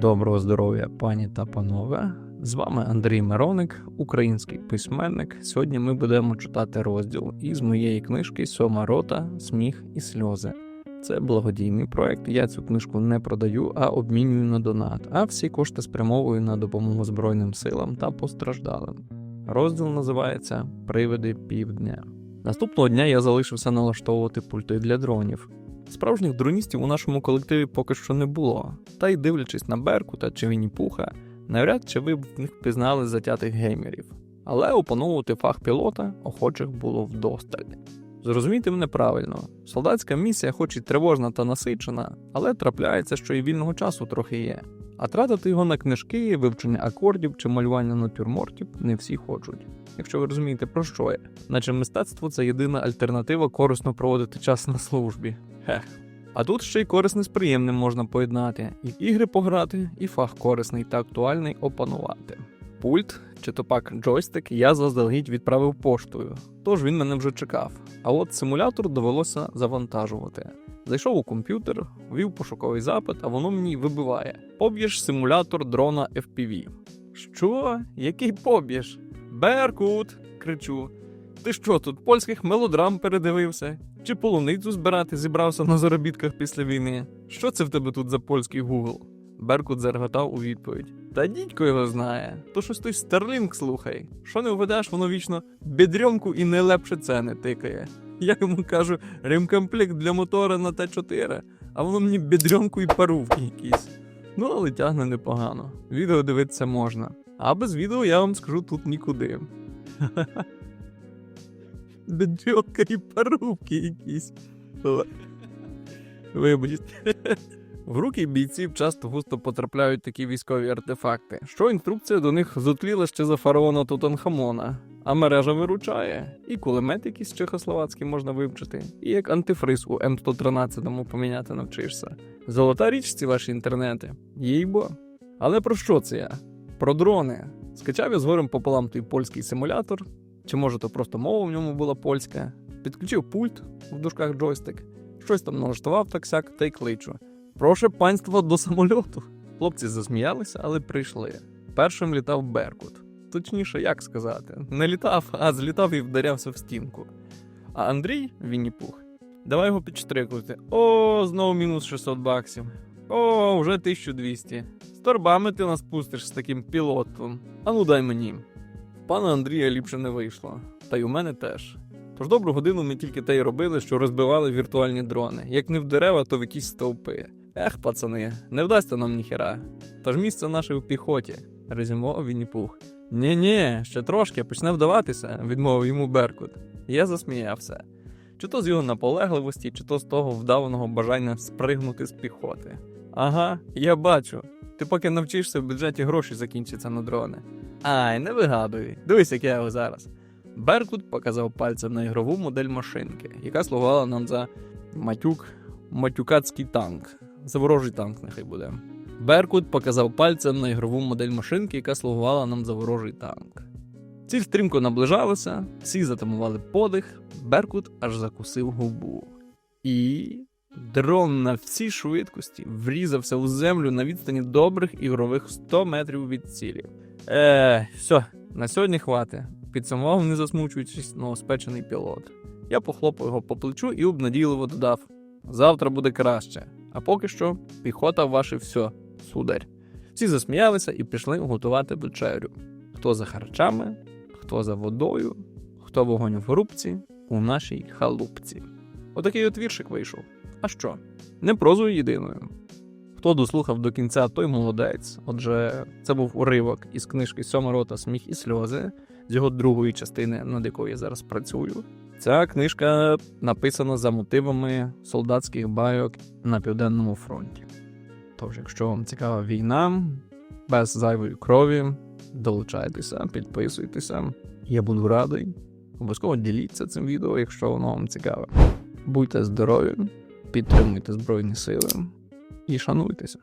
Доброго здоров'я, пані та панове. З вами Андрій Мироник, український письменник. Сьогодні ми будемо читати розділ із моєї книжки Сьома рота, сміх і сльози. Це благодійний проект. Я цю книжку не продаю, а обмінюю на донат. А всі кошти спрямовую на допомогу Збройним силам та постраждалим. Розділ називається Привиди півдня. Наступного дня я залишився налаштовувати пульти для дронів. Справжніх дроністів у нашому колективі поки що не було, та й дивлячись на Беркута чи Вінні-Пуха, навряд чи ви б в них пізнали затятих геймерів. Але опановувати фах пілота охочих було вдосталь. Зрозумійте мене правильно, солдатська місія, хоч і тривожна та насичена, але трапляється, що і вільного часу трохи є. А тратити його на книжки, вивчення акордів чи малювання натюрмортів не всі хочуть. Якщо ви розумієте, про що я, наче мистецтво це єдина альтернатива корисно проводити час на службі. Хех. А тут ще й корисне з приємним можна поєднати, і в ігри пограти, і фах корисний та актуальний опанувати. Пульт чи то пак джойстик я заздалегідь відправив поштою, тож він мене вже чекав. А от симулятор довелося завантажувати. Зайшов у комп'ютер, ввів пошуковий запит, а воно мені вибиває: Поб'єш симулятор дрона FPV. Що? Який поб'єш? Беркут! кричу. Ти що тут польських мелодрам передивився? Чи полуницю збирати зібрався на заробітках після війни? Що це в тебе тут за польський Гугл? Беркут зареготав у відповідь. Та дідько його знає. То щось той Старлінг слухай. Що не введеш, воно вічно бідрьомку і не лепше ціни тикає. Я йому кажу, ремкомплект для мотора на Т4, а воно мені бідрьомку і парувки якісь. Ну, але тягне непогано. Відео дивитися можна. А без відео я вам скажу тут нікуди. Бедрьовка і парубки якісь. Вибачте. В руки бійців часто густо потрапляють такі військові артефакти, що інструкція до них зутліла ще за фараона Тутанхамона. А мережа виручає, і кулемет якийсь чехословацький можна вивчити, і як антифриз у М113 поміняти навчишся. Золота річ ці ваші інтернети, їй-бо. Але про що це я? Про дрони. Скачав я з горем пополам той польський симулятор, чи може то просто мова в ньому була польська, підключив пульт в дужках джойстик, щось там налаштував так сяк та й кличу. Прошу панство до самольоту. Хлопці засміялися, але прийшли. Першим літав Беркут. Точніше, як сказати, не літав, а злітав і вдарявся в стінку. А Андрій Вінні-Пух, давай його підштрикувати. О, знову мінус 600 баксів. О, вже 1200. З торбами ти нас пустиш з таким пілотом. А ну дай мені. Пана Андрія ліпше не вийшло, та й у мене теж. Тож добру годину ми тільки те й робили, що розбивали віртуальні дрони. Як не в дерева, то в якісь стовпи. Ех, пацани, не вдасться нам ніхера. Тож місце наше в піхоті, резюмував Вінні-Пух. Ні-ні, ще трошки почне вдаватися, відмовив йому Беркут. Я засміявся. Чи то з його наполегливості, чи то з того вдаваного бажання спригнути з піхоти. Ага, я бачу. Ти поки навчишся в бюджеті гроші закінчаться на дрони. Ай, не вигадуй. Дивись, як я його зараз. Беркут показав пальцем на ігрову модель машинки, яка слугувала нам за матюк, матюкацький танк. За ворожий танк, нехай буде. Беркут показав пальцем на ігрову модель машинки, яка слугувала нам за ворожий танк. Ціль стрімко наближалася, всі затамували подих, Беркут аж закусив губу. І дрон на всій швидкості врізався у землю на відстані добрих ігрових 100 метрів від цілі. Е, все, на сьогодні хвати. Підсумував, не засмучуючись, новоспечений пілот. Я похлопав його по плечу і обнадійливо додав: завтра буде краще. А поки що, піхота ваше все, сударь. Всі засміялися і пішли готувати вечерю. Хто за харчами, хто за водою, хто вогонь в рубці у нашій халупці. Отакий от віршик вийшов. А що? Не прозою єдиною. Хто дослухав до кінця, той молодець. Отже, це був уривок із книжки Сьома рота Сміх і сльози з його другої частини, над якою я зараз працюю. Ця книжка написана за мотивами солдатських байок на південному фронті. Тож, якщо вам цікава війна, без зайвої крові, долучайтеся, підписуйтеся. Я буду радий. Обов'язково діліться цим відео, якщо воно вам цікаве. Будьте здорові, підтримуйте Збройні Сили і шануйтеся.